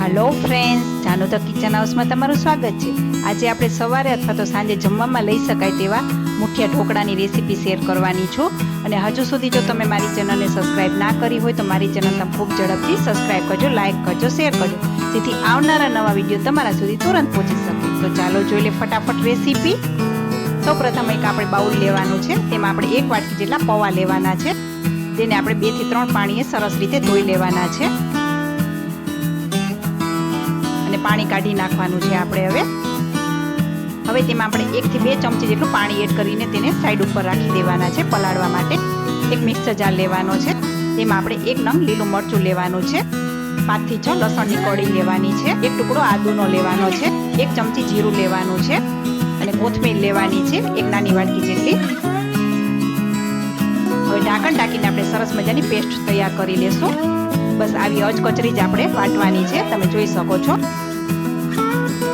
Hello friends જાનો the kitchen હાઉસમાં તમારું સ્વાગત છે. આજે આપણે સવારે અથવા તો સાંજે જમવામાં લઈ શકાય તેવા મુઠિયા ઢોકળાની રેસીપી શેર કરવાની છું. અને હજુ સુધી જો તમે મારી ચેનલને સબસ્ક્રાઇબ ના કરી હોય તો મારી ચેનલ તમે ખૂબ ઝડપથી સબસ્ક્રાઇબ કરજો, લાઇક કરજો, શેર કરજો. જેથી આવનારા નવા વીડિયો તમારા સુધી તુરંત પહોંચી શકે. તો ચાલો જોઈ લે ફટાફટ રેસીપી. સૌ પ્રથમ એક આપણે બાઉલ લેવાનું છે. તેમાં આપણે એક વાટકી જેટલા પૌવા લેવાના છે. તેને આપણે બેથી ત્રણ પાણીએ સરસ રીતે ધોઈ લેવાના છે. પાણી કાઢી નાખવાનું છે આપણે હવે. હવે તેમાં આપણે એકથી બે ચમચી જેટલું પાણી એડ કરીને તેને સાઈડ ઉપર રાખી દેવાના છે પલાળવા માટે. એક મિક્સર જાર લેવાનો છે. તેમાં આપણે એક નંગ લીલું મરચું લેવાનું છે. પાંચથી છ લસણની કળી લેવાની છે. એક ટુકડો આદુનો લેવાનો છે. એક ચમચી જીરું લેવાનું છે. અને કોથમીર લેવાની છે, એક નાની વાટકી જેટલી. હવે ઢાંકણ ઢાંકીને આપણે સરસ મજાની પેસ્ટ તૈયાર કરી લેશું. બસ આવી અજકચરી જ આપણે વાટવાની છે. તમે જોઈ શકો છો.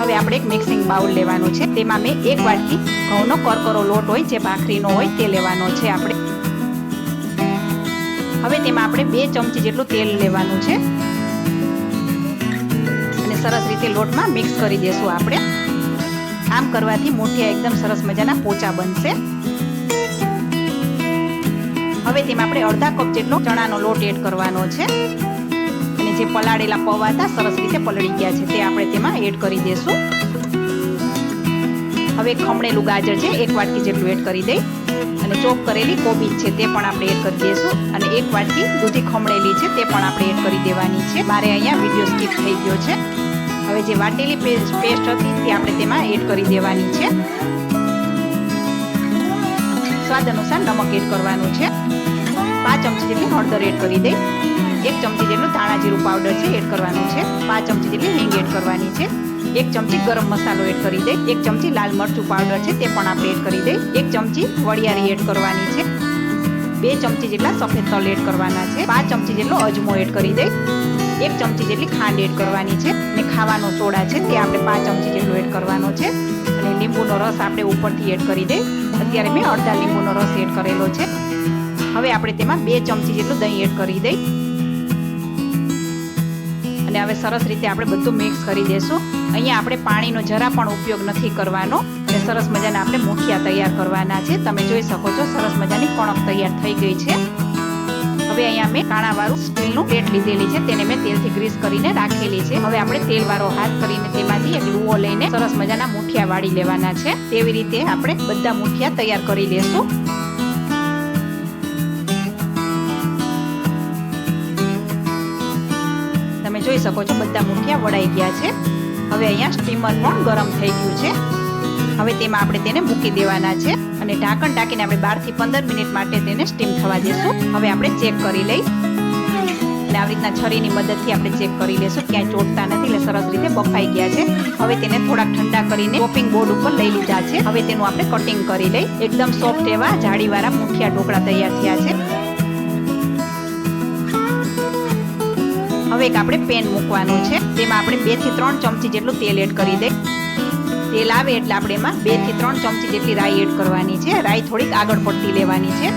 હવે આપણે એક મિક્સિંગ બાઉલ લેવાનું છે. તેમાં મેં એક વાટકી ઘઉંનો કરકરો લોટ હોય, જે ભાખરીનો હોય, તે લેવાનો છે આપણે. હવે તેમાં આપણે બે ચમચી જેટલું તેલ લેવાનું છે. અને સરસ રીતે લોટમાં મિક્સ કરી દેશું આપણે. આમ કરવાથી મોઠિયા એકદમ સરસ મજાના પોચા બનશે. હવે તેમાં આપણે અડધા કપ જેટલો ચણાનો લોટ એડ કરવાનો છે. જે પલાળેલા પૌવા હતા, સરસ રીતે પલળી ગયા છે, તે આપણે તેમાં એડ કરી દેશું હવે ખમણેલું ગાજર છે, એક વાટકી જેટલું એડ કરી દઈ. અને ચોપ કરેલી કોબીજ છે, તે પણ આપણે એડ કરી દઈશું. અને એક વાટકી દૂધી ખમણેલી છે, તે પણ આપણે એડ કરી દેવાની છે. મારે અહીંયા વીડિયો સ્કીપ થઈ ગયો છે. હવે જે વાટેલી પેસ્ટ હતી, તે આપણે તેમાં એડ કરી દેવાની છે. સ્વાદ અનુસાર નમક એડ કરવાનું છે. ચમચી જેટલી હળદર એડ કરી દઈ એક ચમચી જેટલું ધાણા જીરું પાવડર છે, એડ કરવાનું છે. પાંચ ચમચી જેટલી હિંગ એડ કરવાની છે. એક ચમચી ગરમ મસાલો એડ કરી દઈ એક ચમચી લાલ મરચું પાવડર છે, તે પણ આપણે એડ કરી દઈ એક ચમચી વડિયારી એડ કરવાની છે. બે ચમચી જેટલા સફેદ તલ એડ કરવાના છે. પાંચ ચમચી જેટલો અજમો એડ કરી દઈ એક ચમચી જેટલી ખાંડ એડ કરવાની છે. અને ખાવાનો સોડા છે, તે આપણે પાંચ ચમચી જેટલો એડ કરવાનો છે. અને લીંબુનો રસ આપણે ઉપરથી એડ કરી દઈ અત્યારે મેં અડધા લીંબુનો રસ એડ કરેલો છે. હવે આપણે તેમાં બે ચમચી જેટલું દહીં એડ કરી દઈ. અને હવે સરસ રીતે આપણે બધું મિક્સ કરી દેશું. અહીંયા આપણે પાણીનો જરા પણ ઉપયોગ નથી કરવાનો. અને સરસ મજાના આપણે મુઠિયા તૈયાર કરવાના છે. તમે જોઈ શકો છો, સરસ મજાની કણક તૈયાર થઈ ગઈ છે. હવે અહીંયા મેં કાણાવાળું સ્ટીલનું પ્લેટ લીધેલી છે. તેને મેં તેલથી ગ્રીસ કરીને રાખેલી છે. હવે આપણે તેલવાળો હાથ કરીને તેમાંથી એક લુઓ લઈને સરસ મજાના મુઠિયા વાળી લેવાના છે. તેવી રીતે આપણે બધા મુઠિયા તૈયાર કરી લેશું. જોઈ શકો છો, બધા મુઠિયા વડાઈ ગયા છે. હવે અહીંયા સ્ટીમર પણ ગરમ થઈ ગયું છે. હવે તેમાં આપણે તેને મૂકી દેવાના છે અને ઢાંકણ ઢાંકીને આપણે બારથી પંદર મિનિટ માટે તેને સ્ટીમ થવા દેશું. હવે આપણે ચેક કરી લઈ. અને આવી રીતના છરીની મદદથી આપણે ચેક કરી લેશું ક્યાંય ચોટતા નથી એટલે સરસ રીતે બફાઈ ગયા છે. હવે તેને થોડાક ઠંડા કરીને ચોપિંગ બોર્ડ ઉપર લઈ લીધા છે. હવે તેનું આપણે કટિંગ કરી લઈ. એકદમ સોફ્ટ એવા જાળીવાળા મુઠિયા ઢોકળા તૈયાર થયા છે. હવે એક આપણે પેન મૂકવાનું છે. તેમાં આપણે બેથી ત્રણ ચમચી જેટલું તેલ એડ કરી દઈ. તેલ આવે એટલે આપણે એમાં બેથી ત્રણ ચમચી જેટલી રાઈ એડ કરવાની છે. રાઈ થોડીક આગળ પડતી લેવાની છે.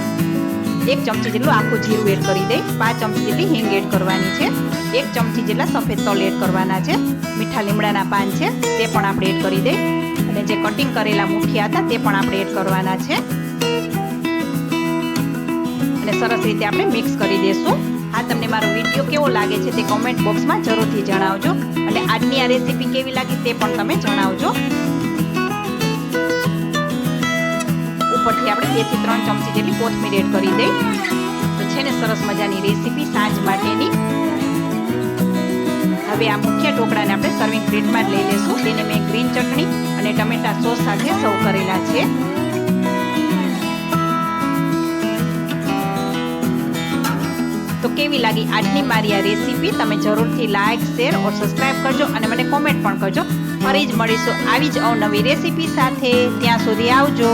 એક ચમચી જેટલું આખું જીરું એડ કરી દઈ. પાંચ ચમચી જેટલી હિંગ એડ કરવાની છે. એક ચમચી જેટલા સફેદ તલ એડ કરવાના છે. મીઠા લીમડાના પાન છે, તે પણ આપણે એડ કરી દઈ. અને જે કટિંગ કરેલા મુઠિયા હતા, તે પણ આપણે એડ કરવાના છે. અને સરસ રીતે આપણે મિક્સ કરી દઈશું આ તમને મારો વીડિયો કેવો લાગે છે તે કોમેન્ટ બોક્સમાં જરૂરથી જણાવજો. અને આજની આ રેસીપી કેવી લાગી તે પણ તમે જણાવજો. ઉપરથી આપણે બેથી ત્રણ ચમચી જેટલી કોથમીર એડ કરી દઈ. તો છે ને સરસ મજાની રેસીપી સાંજ માટેની. હવે આ મુખ્ય ઢોકળાને આપણે સર્વિંગ પ્લેટમાં લઈ લેશું. તેને મેં ગ્રીન ચટણી અને ટમેટા સોસ સાથે સર્વ કરેલા છે. તો કેવી લાગી આજની મારી આ રેસીપી? તમે જરૂરથી લાઇક શેર ઓર સબસ્ક્રાઈબ કરજો અને મને કોમેન્ટ પણ કરજો. ફરી જ મળીશું આવી જ અવનવી રેસીપી સાથે. ત્યાં સુધી આવજો.